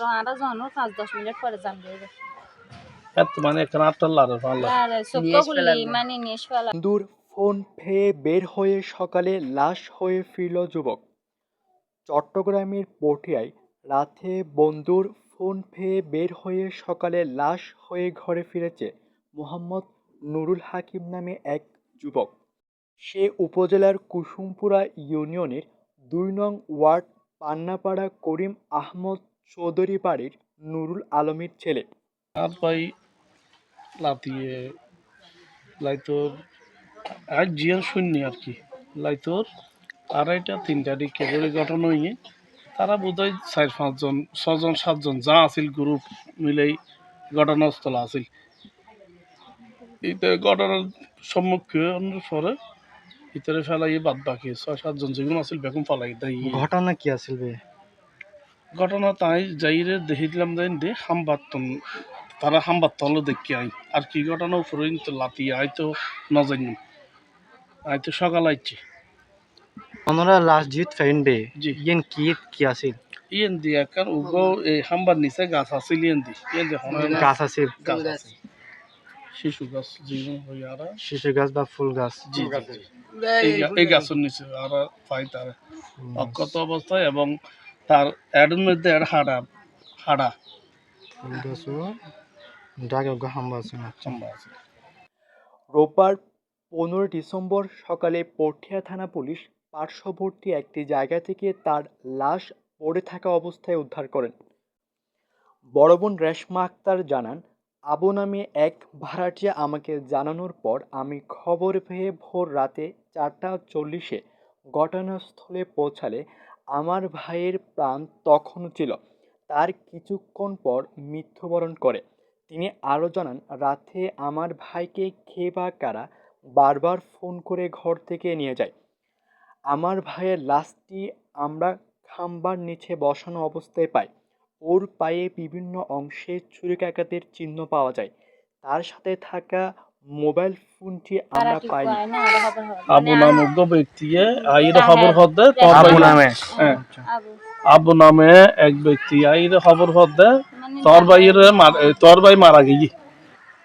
আরও জন পাঁচ দশ মিনিট পরে যান যাইবে এত মানে আর মানে নিয়ে ফেলা বন্ধুর ফোন পেয়ে বের হয়ে সকালে লাশ হয়ে ফিরল যুবক। চট্টগ্রামের পটিয়ায় রাতে বন্ধুর ফোন পেয়ে বের হয়ে সকালে লাশ হয়ে ঘরে ফিরেছে মোহাম্মদ নুরুল হাকিম নামে এক যুবক। সে উপজেলার কুসুমপুরা ইউনিয়নের দুই নং ওয়ার্ড পান্নাপাড়া করিম আহমদ চৌধুরী বাড়ির নুরুল আলমীর ছেলে। আর ভাই লাতিয়ে লাইতোর আজ জিয়ান শূন্য আর কি। লাইতোর আড়াইটা তিনটা দিকে করে ঘটনা হইয়ে তারা বোধহয় চার পাঁচজন ছজন সাতজন যা আছিল গ্রুপ মিলেই ঘটনাস্থল আছিল। এটা ঘটনার সম্মুখীন পরে ভিতরে ফেলাই বাদ বাকি ছয় সাতজন যেগুলো আছিল বেগম ফালাই ঘটনা কি আছিল বে? ঘটনা তাই যাইরে দেখি দিলাম দেন দে হামবাতন তারা হামবাতন দেখি আই। আর কি ঘটনা উপরে তো লাতি আই তো নজানি আই তো সকাল আইছি। ওনারা লাস্ট জিত ফেইন বে। জি। ইয়েন কি কি আছিল? ইয়েন দি একার উগো এই হামবার নিচে গাছ আছিল ইয়েন দি। ইয়েন দি গাছ আছিল। গাছ আছে শিশু গাছ জীবন হই আর। শিশু গাছ বা ফুল গাছ। জি। এই গাছের নিচে আর পাই তার। অক্ষত অবস্থায় এবং তার এডের মধ্যে এর হাড়া হাড়া। রোববার পনেরো ডিসেম্বর সকালে পটিয়া থানা পুলিশ পার্শ্ববর্তী একটি জায়গা থেকে তার লাশ পড়ে থাকা অবস্থায় উদ্ধার করেন। বড় বোন রেশমা আক্তার জানান আবু নামে এক ভাড়াটিয়া আমাকে জানানোর পর আমি খবর পেয়ে ভোর রাতে চারটা চল্লিশে ঘটনাস্থলে পৌঁছালে আমার ভাইয়ের প্রাণ তখনও ছিল। তার কিছুক্ষণ পর মৃত্যুবরণ করে। তিনি আরও জানান, রাতে আমার ভাইকে খেয়ে বা কারা বারবার ফোন করে ঘর থেকে নিয়ে যায়। আমার ভাইয়ের লাশটি আমরা খাম্বার নিচে বসানো অবস্থায় পাই। ওর পায়ে বিভিন্ন অংশে ছুরিকাঘাতের চিহ্ন পাওয়া যায়। তার সাথে থাকা মোবাইল ফোনটি আমরা না আরও আবু নামক ব্যক্তিয়ে আইর খবর তোর আবু নামে। হ্যাঁ, আবু। নামে এক ব্যক্তি আইর খবর হদ্দে? মানে তোর ভাইয়ের তোর ভাই মারা গিয়ে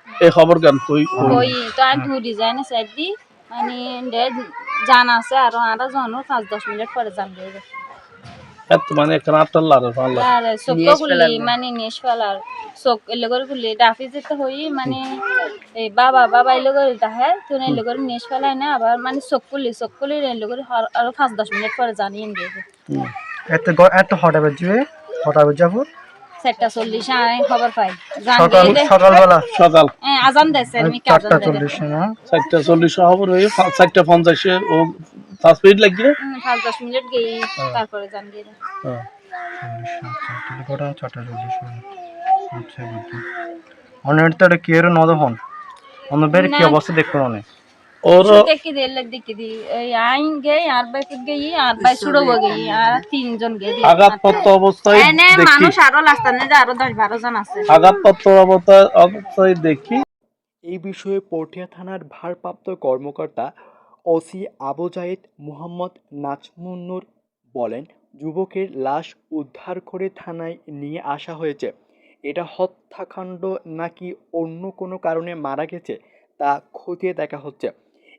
এই খবর গান কই কই। তো আর দু ডিজাইন সাইড দি। মানে ডে জান আছে আর আরও জন পাঁচ দশ মিনিট পরে যাইবে এত মানে আর চোখ মানে ফেলার চোখ এলে করে ডাফি যেতে হই মানে এই বাবা বাবা এলে দাহে তুই এলে করে নিয়ে না আবার মানে চোখ খুললি এলে আর- আরও পাঁচ দশ মিনিট পরে জানিয়ে দেবে। এত এত হঠাৎ বাজবে হঠাৎ যাব চারটা চল্লিশ আমি খবর পাই। সকাল সকালবেলা। সকাল। হ্যাঁ, আজান দেছে আমি কি আজান চারটা দেবে? চল্লিশ না চারটা চল্লিশ খবর হয়ে পা- চারটা পঞ্চাশে ও পাঁচ মিনিট পাঁচ দশ মিনিট গিয়ে তারপরে জান দিয়ে দেয় হ্যাঁ। ঘটনা ছটা চল্লিশ আচ্ছা বুঝছি অনেক তো কেয়ার নদ হন কি অবস্থা অনেক। আর বাই গই আর গই আর তিনজন অবস্থায় এনে মানুষ আরও লাস্তানে যে আরও দশ বারো জন আছে। অবস্থায় দেখি। এই বিষয়ে পটিয়া থানার ভারপ্রাপ্ত কর্মকর্তা ওসি আবু জাহিদ মুহাম্মদ নাজমুন্নুর বলেন, যুবকের লাশ উদ্ধার করে থানায় নিয়ে আসা হয়েছে। এটা হত্যাকাণ্ড নাকি অন্য কোনো কারণে মারা গেছে তা খতিয়ে দেখা হচ্ছে।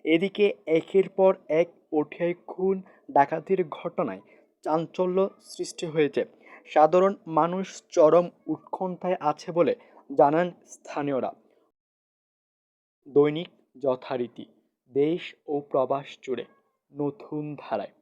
এদিকে একের পর এক পটিয়ায় খুন ডাকাতির ঘটনায় চাঞ্চল্য সৃষ্টি হয়েছে। সাধারণ মানুষ চরম উৎকণ্ঠায় আছে বলে জানান স্থানীয়রা। দৈনিক যথারীতি। দেশ ও প্রবাস জুড়ে নতুন ধারায়।